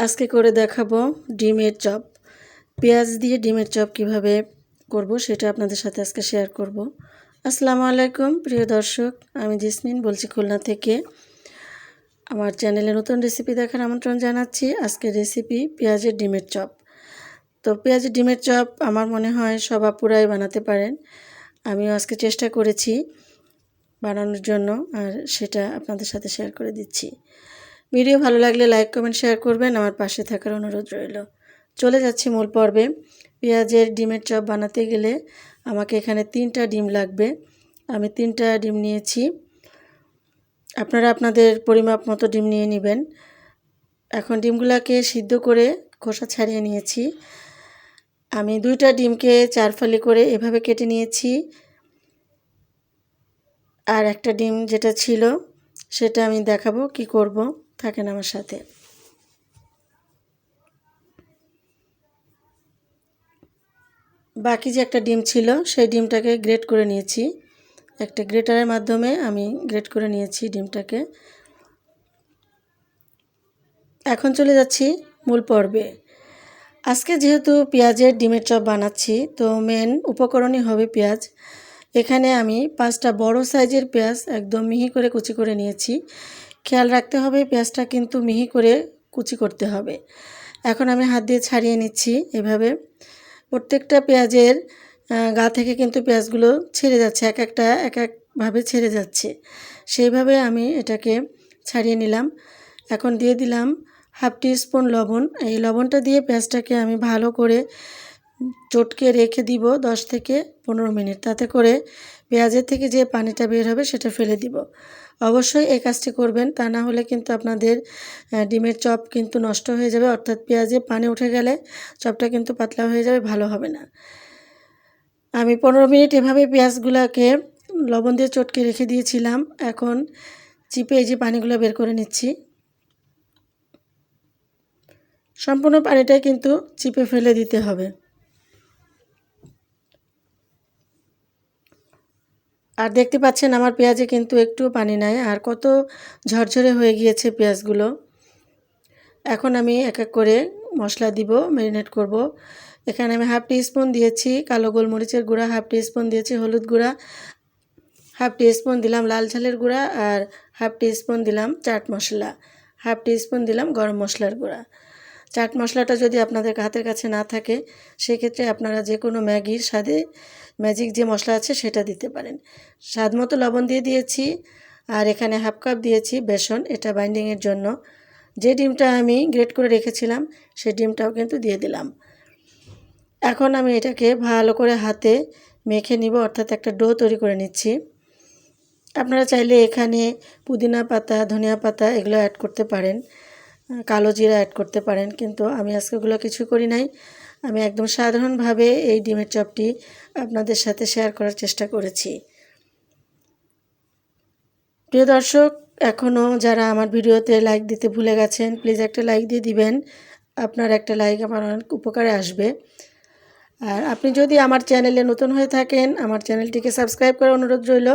আজকে করে দেখাবো ডিমের চপ। পেঁয়াজ দিয়ে ডিমের চপ কীভাবে করব সেটা আপনাদের সাথে আজকে শেয়ার করব। আসসালামু আলাইকুম, প্রিয় দর্শক, আমি জেসমিন বলছি খুলনা থেকে। আমার চ্যানেলে নতুন রেসিপি দেখার আমন্ত্রণ জানাচ্ছি। আজকের রেসিপি পেঁয়াজের ডিমের চপ। তো পেঁয়াজের ডিমের চপ আমার মনে হয় সব আপুরাই বানাতে পারেন। আমিও আজকে চেষ্টা করেছি বানানোর জন্য, আর সেটা আপনাদের সাথে শেয়ার করে দিচ্ছি। ভিডিও ভালো লাগলে লাইক, কমেন্ট, শেয়ার করবেন। আমার পাশে থাকার অনুরোধ রইল। চলে যাচ্ছি মূল পর্বে। পেঁয়াজের ডিমের চপ বানাতে গেলে আমাকে এখানে তিনটা ডিম লাগবে। আমি তিনটা ডিম নিয়েছি। আপনারা আপনাদের পরিমাপ মতো ডিম নিয়ে নেবেন। এখন ডিমগুলোকে সিদ্ধ করে খোসা ছাড়িয়ে নিয়েছি। আমি দুইটা ডিমকে চার ফালি করে এভাবে কেটে নিয়েছি। আর একটা ডিম যেটা ছিল, সেটা আমি দেখাবো কি করব। থাকেন আমার সাথে। বাকি যে একটা ডিম ছিল, সেই ডিমটাকে গ্রেট করে নিয়েছি। একটা গ্রেটারের মাধ্যমে আমি গ্রেট করে নিয়েছি ডিমটাকে। এখন চলে যাচ্ছি মূল পর্বে। আজকে যেহেতু পেঁয়াজের ডিমের চপ বানাচ্ছি, তো মেন উপকরণই হবে পেঁয়াজ। এখানে আমি পাঁচটা বড় সাইজের পেঁয়াজ একদম মিহি করে কুচি করে নিয়েছি। খেয়াল রাখতে হবে, পেঁয়াজটা কিন্তু মিহি করে কুচি করতে হবে। এখন আমি হাত দিয়ে ছাড়িয়ে নিচ্ছি এভাবে। প্রত্যেকটা পেঁয়াজের গা থেকে কিন্তু পেঁয়াজগুলো ছেড়ে যাচ্ছে, এক একটা, এক একভাবে ছেড়ে যাচ্ছে। সেইভাবে আমি এটাকে ছাড়িয়ে নিলাম। এখন দিয়ে দিলাম হাফ টি স্পুন লবণ। এই লবণটা দিয়ে পেঁয়াজটাকে আমি ভালো করে চটকে রেখে দিব দশ থেকে পনেরো মিনিট। তাতে করে পেঁয়াজের থেকে যে পানিটা বের হবে সেটা ফেলে দিব। অবশ্যই এই কাজটি করবেন, তা না হলে কিন্তু আপনাদের ডিমের চপ কিন্তু নষ্ট হয়ে যাবে। অর্থাৎ পেঁয়াজে পানি উঠে গেলে চপটা কিন্তু পাতলা হয়ে যাবে, ভালো হবে না। আমি পনেরো মিনিট এভাবে পেঁয়াজগুলোকে লবণ দিয়ে চটকে রেখে দিয়েছিলাম। এখন চিপে এই যে পানিগুলো বের করে নিচ্ছি। সম্পূর্ণ পানিটাই কিন্তু চিপে ফেলে দিতে হবে। আর দেখতে পাচ্ছেন আমার পেঁয়াজে কিন্তু একটু পানি নাই, আর কত ঝরঝরে হয়ে গিয়েছে পেঁয়াজগুলো। এখন আমি এক এক করে মশলা দিব, ম্যারিনেট করব। এখানে আমি হাফ টি স্পুন দিয়েছি কালো গোলমরিচের গুঁড়া, হাফ টি স্পুন দিয়েছি হলুদ গুঁড়া, হাফ টি স্পুন দিলাম লাল ঝালের গুঁড়া আর হাফ টি স্পুন দিলাম chaat masala, half teaspoon দিলাম গরম মশলার গুঁড়া। চাট মশলাটা যদি আপনাদের হাতের কাছে না থাকে, সেক্ষেত্রে আপনারা যে কোনো ম্যাগির স্বাদে ম্যাজিক যে মশলা আছে সেটা দিতে পারেন। স্বাদ মতো লবণ দিয়ে দিয়েছি, আর এখানে হাফ কাপ দিয়েছি বেসন, এটা বাইন্ডিংয়ের জন্য। যে ডিমটা আমি গ্রেট করে রেখেছিলাম সেই ডিমটাও কিন্তু দিয়ে দিলাম। এখন আমি এটাকে ভালো করে হাতে মেখে নিব, অর্থাৎ একটা ডো তৈরি করে নিচ্ছি। আপনারা চাইলে এখানে পুদিনা পাতা, ধনিয়া পাতা এগুলো অ্যাড করতে পারেন। কালো জিরা অ্যাড করতে পারেন, কিন্তু আমি আজকেগুলো কিছু করি নাই। আমি একদম সাধারণভাবে এই ডিমের চপটি আপনাদের সাথে শেয়ার করার চেষ্টা করেছি। প্রিয় দর্শক এখনও যারা আমার ভিডিওতে লাইক দিতে ভুলে গেছেন প্লিজ একটা লাইক দিয়ে দিবেন। আপনার একটা লাইক আমার অনেক উপকারে আসবে। আর আপনি যদি আমার চ্যানেলে নতুন হয়ে থাকেন, আমার চ্যানেলটিকে সাবস্ক্রাইব করার অনুরোধ রইল।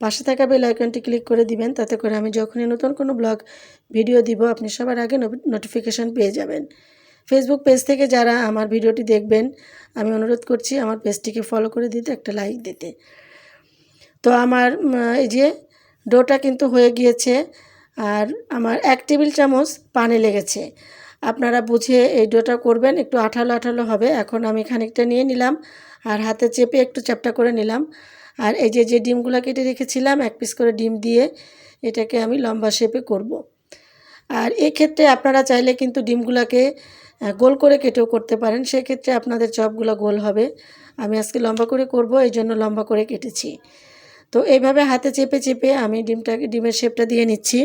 পাশে থাকা বেল আইকনটি ক্লিক করে দিবেন, তাতে করে আমি যখনই নতুন কোনো ব্লগ ভিডিও দিব, আপনি সবার আগে নোটিফিকেশান পেয়ে যাবেন। ফেসবুক পেজ থেকে যারা আমার ভিডিওটি দেখবেন, আমি অনুরোধ করছি আমার পেজটিকে ফলো করে দিতে, একটা লাইক দিতে। তো আমার এই যে ডোটা কিন্তু হয়ে গিয়েছে, আর আমার এক টেবিল চামচ পানি লেগেছে। আপনারা বুঝে এই ডোটা করবেন, একটু আঠালো আঠালো হবে। এখন আমি খানিকটা নিয়ে নিলাম, আর হাতে চেপে একটু চ্যাপটা করে নিলাম। আর এই যে যে ডিমগুলো কেটে রেখেছিলাম, এক পিস করে ডিম দিয়ে এটাকে আমি লম্বা শেপে করব। আর ক্ষেত্রে আপনারা চাইলে কিন্তু ডিমগুলোকে গোল করে কেটেও করতে পারেন। সেক্ষেত্রে আপনাদের চপগুলো গোল হবে। আমি আজকে লম্বা করে করব, এই জন্য লম্বা করে কেটেছি। তো এইভাবে হাতে চেপে চেপে আমি ডিমটাকে, ডিমের শেপটা দিয়ে নিচ্ছি।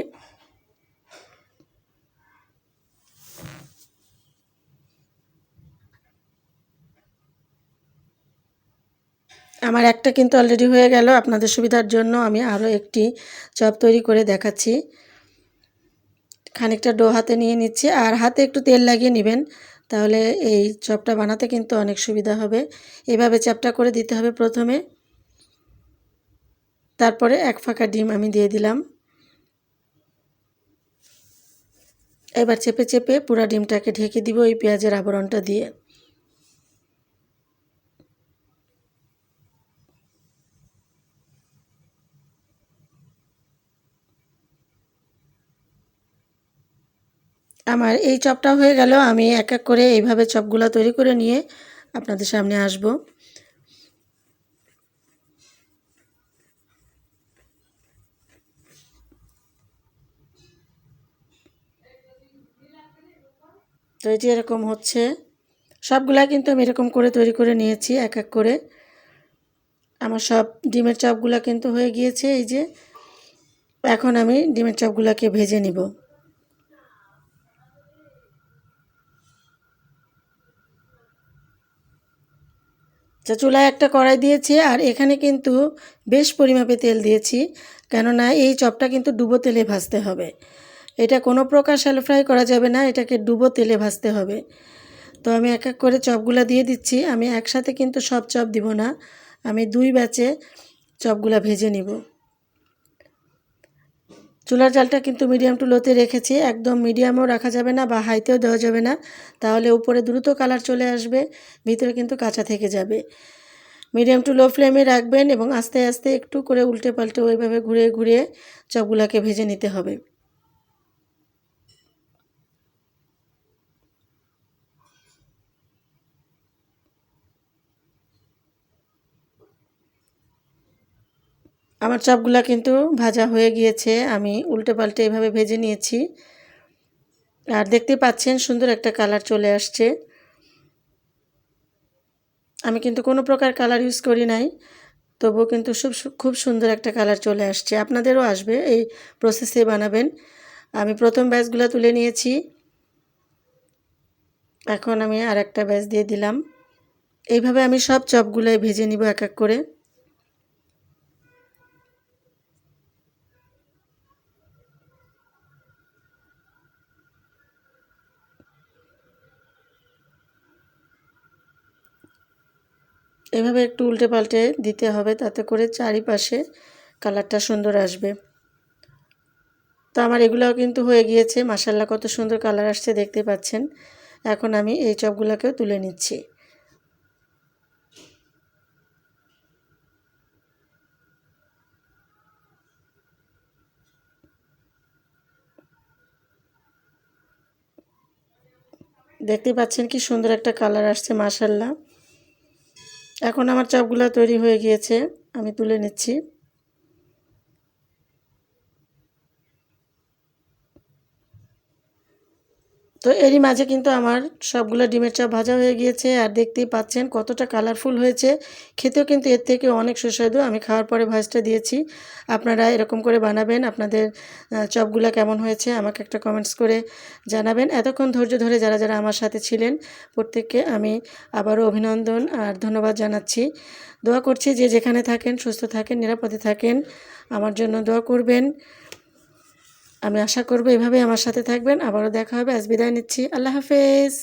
আমার একটা কিন্তু অলরেডি হয়ে গেল। আপনাদের সুবিধার জন্য আমি আরও একটি চপ তৈরি করে দেখাচ্ছি। খানিকটা ডো হাতে নিয়ে নিচ্ছি। আর হাতে একটু তেল লাগিয়ে নেবেন, তাহলে এই চপটা বানাতে কিন্তু অনেক সুবিধা হবে। এভাবে চাপটা করে দিতে হবে প্রথমে। তারপরে এক ফাঁকা ডিম আমি দিয়ে দিলাম। এবার চেপে চেপে পুরা ডিমটাকে ঢেকে দিব এই পেঁয়াজের আবরণটা দিয়ে। আমার এই চপটা হয়ে গেল। আমি এক এক করে এইভাবে চপগুলো তৈরি করে নিয়ে আপনাদের সামনে আসব। তো যে এরকম হচ্ছে। সবগুলা কিন্তু আমি এরকম করে তৈরি করে নিয়েছি এক এক করে। আমার সব ডিমের চপগুলা কিন্তু হয়ে গিয়েছে। এই যে এখন আমি ডিমের চপগুলাকে ভেজে নিব। তো চুলায় একটা কড়াই দিয়েছি আর এখানে কিন্তু বেশ পরিমাপে তেল দিয়েছি। কেননা এই চপটা কিন্তু ডুবো তেলে ভাজতে হবে। এটা কোনো প্রকার শ্যালো ফ্রাই করা যাবে না, এটাকে ডুবো তেলে ভাজতে হবে। তো আমি এক এক করে চপগুলা দিয়ে দিচ্ছি। আমি একসাথে কিন্তু সব চপ দিব না। আমি দুই ব্যাচে চপগুলা ভেজে নিব। চুলার জালটা কিন্তু মিডিয়াম টু লোতে রেখেছি, একদম মিডিয়ামও রাখা যাবে না বা হাইতেও দেওয়া যাবে না। তাহলে উপরে দ্রুত কালার চলে আসবে, ভিতরে কিন্তু কাঁচা থেকে যাবে। মিডিয়াম টু লো ফ্লেমে রাখবেন এবং আস্তে আস্তে একটু করে উল্টে পাল্টে ওইভাবে ঘুরে ঘুরে চপগুলাকে ভেজে নিতে হবে। আমার চপগুলা কিন্তু ভাজা হয়ে গিয়েছে, আমি উল্টে পাল্টে এভাবে ভেজে নিয়েছি। আর দেখতে পাচ্ছেন সুন্দর একটা কালার চলে আসছে। আমি কিন্তু কোনো প্রকার কালার ইউজ করি নাই, তবুও কিন্তু খুব খুব সুন্দর একটা কালার চলে আসছে। আপনাদেরও আসবে এই প্রসেসে বানাবেন। আমি প্রথম ব্যাচগুলো তুলে নিয়েছি। এখন আমি আর একটা ব্যাচ দিয়ে দিলাম। এইভাবে আমি সব চপগুলোই ভেজে নিব এক এক করে। এভাবে একটু উল্টে পাল্টে দিতে হবে, তাতে করে চারিপাশে কালারটা সুন্দর আসবে। তো আমার এগুলোও কিন্তু হয়ে গিয়েছে মাসাল্লা কত সুন্দর কালার আসছে দেখতে পাচ্ছেন। এখন আমি এই চপগুলোকেও তুলে নিচ্ছি। দেখতে পাচ্ছেন কি সুন্দর একটা কালার আসছে মাসাল্লাহ এখন আমার চাপগুলো তৈরি হয়ে গিয়েছে আমি তুলে নিচ্ছি। তো এরই মাঝে কিন্তু আমার সবগুলো ডিমের চাপ ভাজা হয়ে গিয়েছে আর দেখতেই পাচ্ছেন কতটা কালারফুল হয়েছে। খেতেও কিন্তু এর থেকে অনেক সুস্বাদু। আমি খাওয়ার পরে ভাজটা দিয়েছি। আপনারা এরকম করে বানাবেন। আপনাদের চপগুলো কেমন হয়েছে আমাকে একটা কমেন্টস করে জানাবেন। এতক্ষণ ধৈর্য ধরে যারা যারা আমার সাথে ছিলেন, প্রত্যেককে আমি আবারও অভিনন্দন আর ধন্যবাদ জানাচ্ছি। দোয়া করছি যে যেখানে থাকেন, সুস্থ থাকেন, নিরাপদে থাকেন। আমার জন্য দোয়া করবেন। আমি আশা করব এভাবে আমার সাথে থাকবেন। আবারও দেখা হবে। আজ বিদায় নিচ্ছি। আল্লাহ হাফেজ।